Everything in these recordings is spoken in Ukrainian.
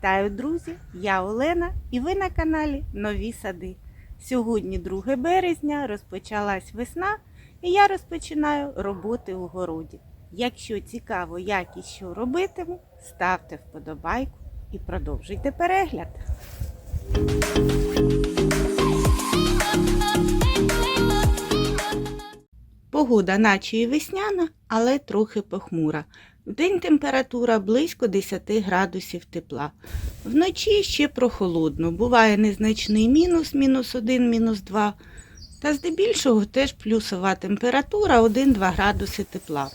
Вітаю, друзі! Я Олена і ви на каналі Нові Сади. Сьогодні 2 березня, розпочалась весна, і я розпочинаю роботи у городі. Якщо цікаво, як і що робитиму, ставте вподобайку і продовжуйте перегляд. Погода наче і весняна, але трохи похмура. Вдень температура близько 10 градусів тепла. Вночі ще прохолодно, буває незначний мінус, мінус 1, мінус 2. Та здебільшого теж плюсова температура 1-2 градуси тепла.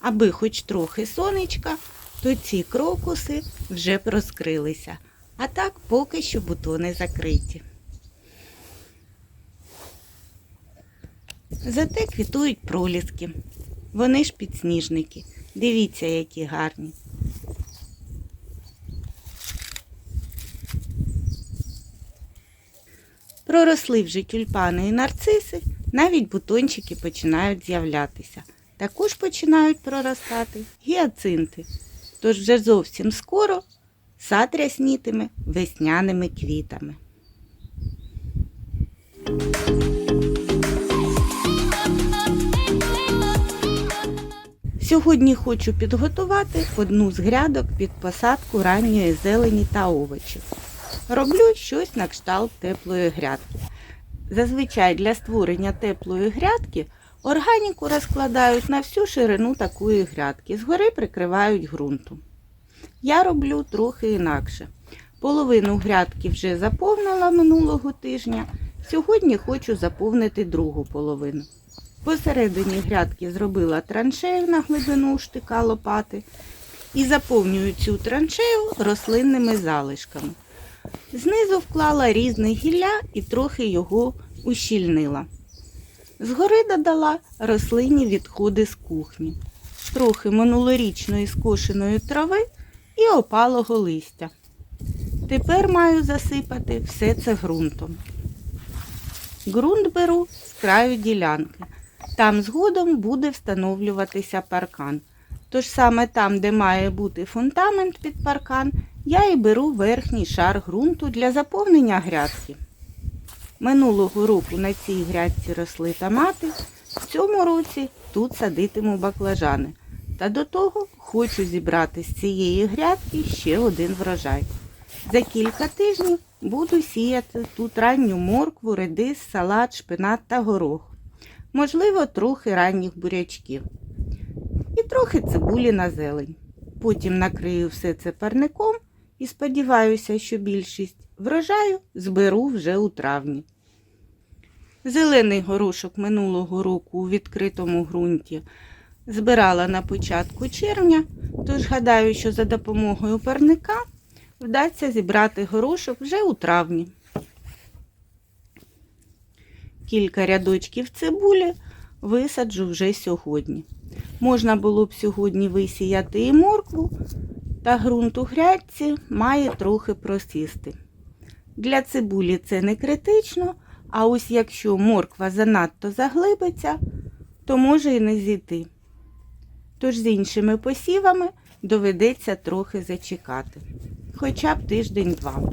Аби хоч трохи сонечка, то ці крокуси вже б розкрилися. А так поки що бутони закриті. Зате квітують проліски. Вони ж підсніжники. Дивіться, які гарні. Проросли вже тюльпани і нарциси, навіть бутончики починають з'являтися. Також починають проростати гіацинти. Тож вже зовсім скоро сад ряснітиме весняними квітами. Сьогодні хочу підготувати одну з грядок під посадку ранньої зелені та овочів. Роблю щось на кшталт теплої грядки. Зазвичай для створення теплої грядки органіку розкладають на всю ширину такої грядки, згори прикривають ґрунтом. Я роблю трохи інакше. Половину грядки вже заповнила минулого тижня. Сьогодні хочу заповнити другу половину. Посередині грядки зробила траншею на глибину штика лопати і заповнюю цю траншею рослинними залишками. Знизу вклала різне гілля і трохи його ущільнила. Згори додала рослинні відходи з кухні, трохи минулорічної скошеної трави і опалого листя. Тепер маю засипати все це ґрунтом. Ґрунт беру з краю ділянки. Там згодом буде встановлюватися паркан. Тож саме там, де має бути фундамент під паркан, я і беру верхній шар ґрунту для заповнення грядки. Минулого року на цій грядці росли томати, в цьому році тут садитиму баклажани. Та до того хочу зібрати з цієї грядки ще один врожай. За кілька тижнів буду сіяти тут ранню моркву, редис, салат, шпинат та горох. Можливо, трохи ранніх бурячків. І трохи цибулі на зелень. Потім накрию все це парником і сподіваюся, що більшість врожаю зберу вже у травні. Зелений горошок минулого року у відкритому ґрунті збирала на початку червня, тож гадаю, що за допомогою парника вдасться зібрати горошок вже у травні. Кілька рядочків цибулі висаджу вже сьогодні. Можна було б сьогодні висіяти і моркву, та ґрунт у грядці має трохи просісти. Для цибулі це не критично, а ось якщо морква занадто заглибиться, то може і не зійти. Тож з іншими посівами доведеться трохи зачекати, хоча б тиждень-два.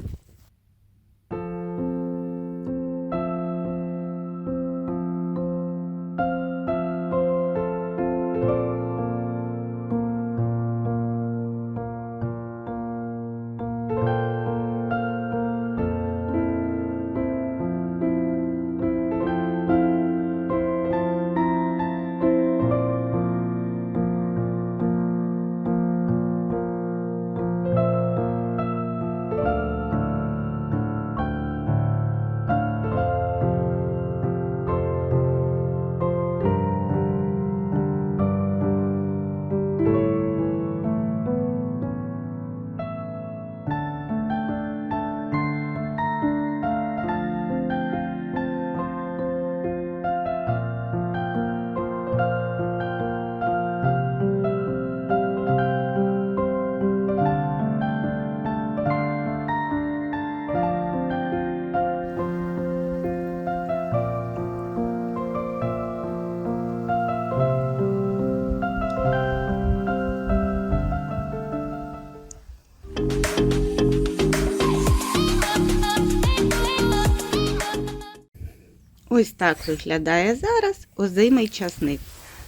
Ось так виглядає зараз озимий часник.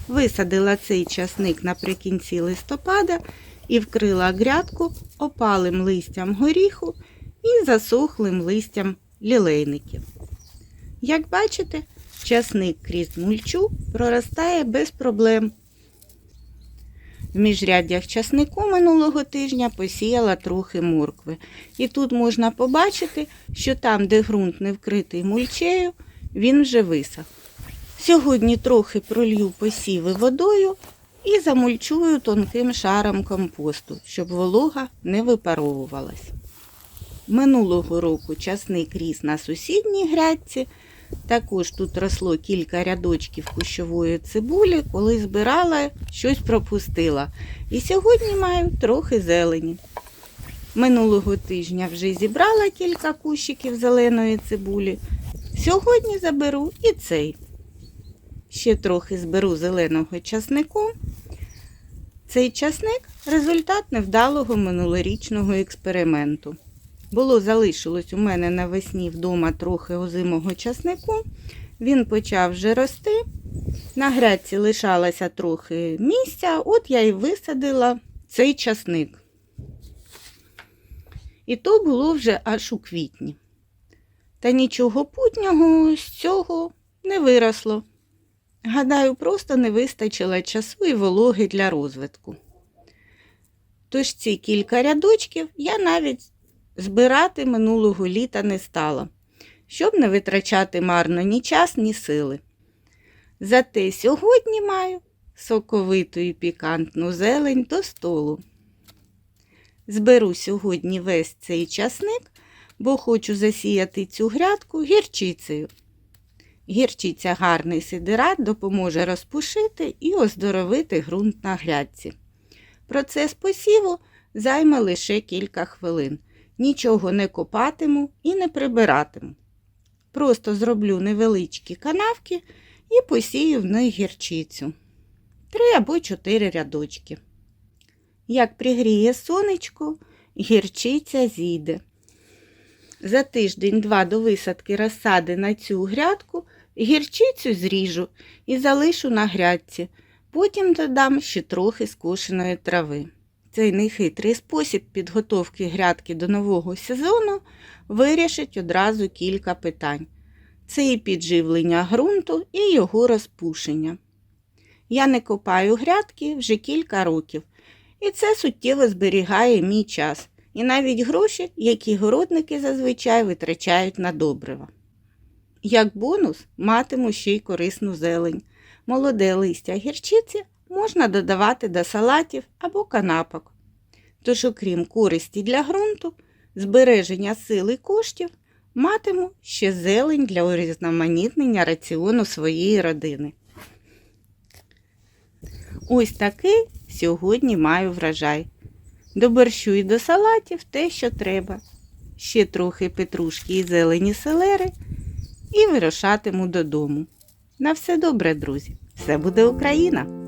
Висадила цей часник наприкінці листопада і вкрила грядку опалим листям горіху і засохлим листям лілейників. Як бачите, часник крізь мульчу проростає без проблем. В міжряддях часнику минулого тижня посіяла трохи моркви. І тут можна побачити, що там, де ґрунт не вкритий мульчею, він вже висох. Сьогодні трохи пролью посіви водою і замульчую тонким шаром компосту, щоб волога не випаровувалась. Минулого року часник ріс на сусідній грядці. Також тут росло кілька рядочків кущової цибулі, коли збирала, щось пропустила. І сьогодні маю трохи зелені. Минулого тижня вже зібрала кілька кущиків зеленої цибулі. Сьогодні заберу і цей. Ще трохи зберу зеленого часнику. Цей часник результат невдалого минулорічного експерименту. Було залишилось у мене навесні вдома трохи озимого часнику. Він почав вже рости. На грядці лишалося трохи місця, от я і висадила цей часник. І то було вже аж у квітні. Та нічого путнього з цього не виросло. Гадаю, просто не вистачило часу і вологи для розвитку. Тож ці кілька рядочків я навіть збирати минулого літа не стала, щоб не витрачати марно ні час, ні сили. Зате сьогодні маю соковиту і пікантну зелень до столу. Зберу сьогодні весь цей часник, бо хочу засіяти цю грядку гірчицею. Гірчиця гарний сидират допоможе розпушити і оздоровити ґрунт на грядці. Процес посіву займе лише кілька хвилин. Нічого не копатиму і не прибиратиму. Просто зроблю невеличкі канавки і посію в них гірчицю. Три або чотири рядочки. Як пригріє сонечко, гірчиця зійде. За тиждень-два до висадки розсади на цю грядку гірчицю зріжу і залишу на грядці. Потім додам ще трохи скошеної трави. Цей нехитрий спосіб підготовки грядки до нового сезону вирішить одразу кілька питань. Це і підживлення ґрунту, і його розпушення. Я не копаю грядки вже кілька років, і це суттєво зберігає мій час і навіть гроші, які городники зазвичай витрачають на добрива. Як бонус матиму ще й корисну зелень. Молоде листя гірчиці можна додавати до салатів або канапок. Тож, окрім користі для ґрунту, збереження сил і коштів, матиму ще зелень для урізноманітнення раціону своєї родини. Ось такий сьогодні маю врожай. До борщу і до салатів те, що треба. Ще трохи петрушки і зелені селери і вирушатиму додому. На все добре, друзі! Все буде Україна!